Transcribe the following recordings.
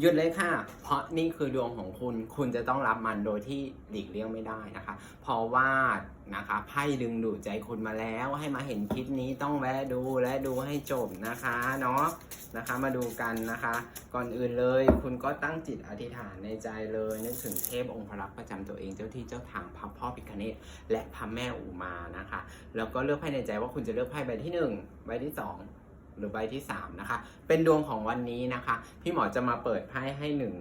หยุดเลยค่ะ เพราะนี่คือดวงของคุณ คุณจะต้องรับมันโดยที่หลีกเลี่ยงไม่ได้นะคะ เพราะว่านะคะไพ่ดึงดูดใจคุณมาแล้ว ให้มาเห็นคลิปนี้ต้องแวะดูและดูให้จบนะคะเนาะนะคะมาดูกันนะคะ ก่อนอื่นเลยคุณก็ตั้งจิตอธิษฐานในใจเลยนึกถึงเทพองค์พระรักประจำตัวเองเจ้าที่เจ้าทางพระพ่อพิคเนตและพระแม่อุมานะคะ แล้วก็เลือกไพ่ในใจว่าคุณจะเลือกไพ่ใบที่หนึ่งใบที่สอง หรือใบที่สามนะคะ เป็นดวงของวันนี้นะคะ พี่หมอจะมาเปิดไพ่ให้หนึ่ง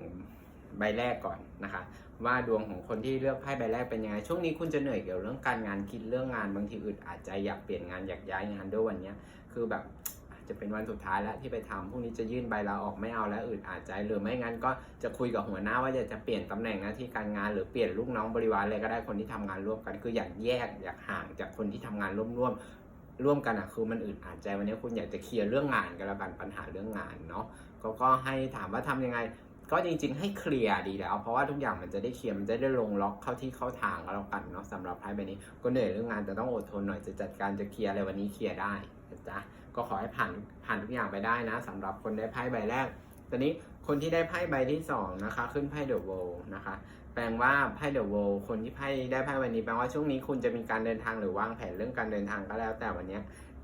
ใบแรกก่อนนะคะ ว่าดวงของคนที่เลือกไพ่ใบแรกเป็นยังไง ช่วงนี้คุณจะเหนื่อยเกี่ยวเรื่องการงานคิดเรื่องงานบางทีอึดอาจจะอยากเปลี่ยนงานอยากย้ายงานด้วยวันนี้คือแบบจะเป็นวันสุดท้ายแล้วที่ไปทำพรุ่งนี้จะยื่นใบลาออกไม่เอาแล้วอึดอาจใจหรือไม่งั้นก็จะคุยกับหัวหน้าว่าจะจะเปลี่ยนตำแหน่งหน้าที่การงาน หรือเปลี่ยนลูกน้องบริวารอะไรก็ได้คนที่ทำงานร่วมกัน คืออยากแยกอยากห่างจากคนที่ทำงานร่วมร่วมๆ ร่วมกันอะคือมันอึดอัดใจวันนี้คุณอยากจะเคลียร์เรื่องงานกันล้วกันปัญหาเรื่องงานเนาะก็ก็ให้ถามว่าทำยังไง ก็จริง ๆ ให้เคลียร์ดีแล้ว เพราะว่าทุกอย่างมันจะได้เคลียร์มันจะได้ลงล็อกเข้าที่เข้าทางก็แล้วกันเนาะสำหรับไพ่ใบนี้ก็เหนื่อยเรื่องงานแต่ต้องอดทนหน่อยจะจัดการจะเคลียร์อะไรวันนี้เคลียร์ได้นะจ๊ะก็ขอให้ผ่านผ่านทุกอย่างไปได้นะสำหรับคนได้ไพ่ใบแรกตอนนี้คนที่ได้ไพ่ใบที่สองนะคะขึ้นไพ่เดอะโวนะคะ แปลว่าไพ่เดอะโวคนที่ไพ่ได้ไพ่วันนี้แปลว่าช่วงนี้คุณจะมีการเดินทางหรือวางแผนเรื่องการเดินทางก็แล้วแต่วันนี้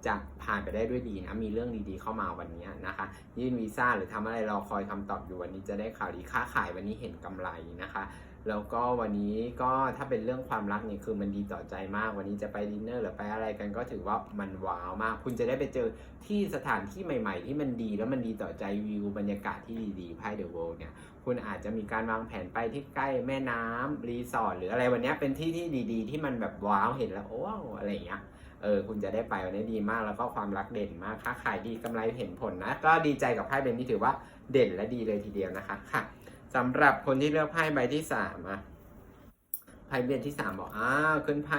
จะผ่านไปได้ด้วยดีนะมีเรื่องดีๆเข้ามาวันนี้นะคะ ยื่นวีซ่าหรือทำอะไรรอคอยคำตอบอยู่วันนี้จะได้ข่าวดีค้าขายวันนี้เห็นกำไรนะคะ แล้วก็วันนี้ก็ถ้าเป็นเรื่องความรักเนี่ยคือมันดีต่อใจมาก วันนี้จะไปดินเนอร์หรือไปอะไรกันก็ถือว่ามันว้าวมาก คุณจะได้ไปเจอที่สถานที่ใหม่ ๆ ที่มันดีแล้วมันดีต่อใจวิวบรรยากาศที่ดีๆไพ่เดอะเวิลด์เนี่ยคุณอาจจะมีการวางแผนไปที่ใกล้แม่น้ำรีสอร์ทหรืออะไรวันนี้เป็นที่ที่ดี ๆ ที่มันแบบว้าวเห็นแล้วโอ้อะไรอย่างเงี้ยเออคุณจะได้ไปวันนี้ดีมากแล้วก็ความรักเด่นมากค้าขายดีกำไรเห็นผลนะ ก็ดีใจกับไพ่เบนที่ถือว่าเด่นและดีเลยทีเดียวนะคะค่ะ สำหรับคนที่เลือกไพ่ใบที่สามอะไพ่เบียนที่สามบอกอ้าวขึ้นไพ่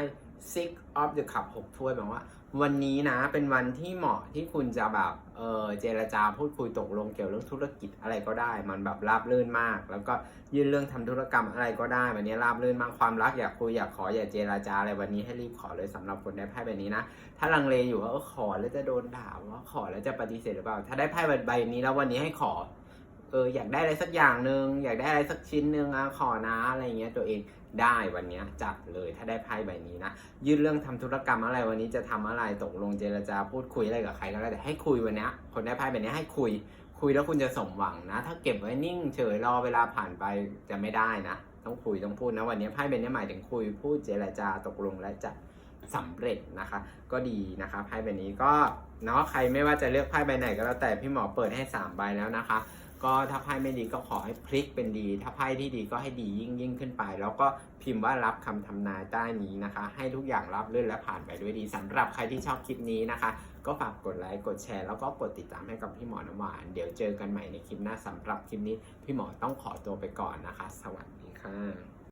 six of the cup หกถ้วยแปลว่า วันนี้นะเป็นวันที่เหมาะที่คุณจะแบบเออเจรจาพูดคุยตกลงเกี่ยวเรื่องธุรกิจอะไรก็ได้ มันแบบราบรื่นมาก แล้วก็ยื่นเรื่องทำธุรกรรมอะไรก็ได้ วันนี้ราบรื่นมากความรักอยากคุยอยากขออยากเจรจาอะไรวันนี้ให้รีบขอเลยสำหรับคนได้ไพ่ใบนี้นะ ถ้าลังเลอยู่ว่าออขอแล้วจะโดนด่าว่าขอแล้วจะปฏิเสธหรือเปล่า ถ้าได้ไพ่ใบนี้แล้ววันนี้ให้ขอ เอออยากได้อะไรสักอย่างหนึ่งอยากได้อะไรสักชิ้นหนึ่งอะขอนะอะไรเงี้ยตัวเองได้วันนี้จัดเลยถ้าได้ไพ่ใบนี้นะยื่นเรื่องทำธุรกรรมอะไรวันนี้จะทำอะไรตกลงเจรจาพูดคุยอะไรกับใครก็ได้แต่ให้คุยวันนี้คนได้ไพ่ใบนี้ให้คุย คุยแล้วคุณจะสมหวังนะ ถ้าเก็บไว้นิ่งเฉยรอเวลาผ่านไปจะไม่ได้นะ ต้องคุยต้องพูดนะวันนี้ไพ่ใบนี้หมายถึงคุยพูดเจรจาตกลงและจะสำเร็จนะคะ ก็ดีนะคะไพ่ใบนี้ก็เนาะใครไม่ว่าจะเลือกไพ่ใบไหนก็แล้วแต่พี่หมอเปิดให้สามใบแล้วนะคะ ก็ถ้าไพ่ไม่ดีก็ขอให้พลิกเป็นดี ถ้าไพ่ที่ดีก็ให้ดียิ่งยิ่งขึ้นไป แล้วก็พิมพ์ว่ารับคำทำนายใต้นี้นะคะ ให้ทุกอย่างรับรื่นและผ่านไปด้วยดีสำหรับใครที่ชอบคลิปนี้นะคะ ก็ฝากกดไลค์กดแชร์แล้วก็กดติดตามให้กับพี่หมอน้ำหวานเดี๋ยวเจอกันใหม่ในคลิปหน้าสำหรับคลิปนี้ พี่หมอต้องขอตัวไปก่อนนะคะ สวัสดีค่ะ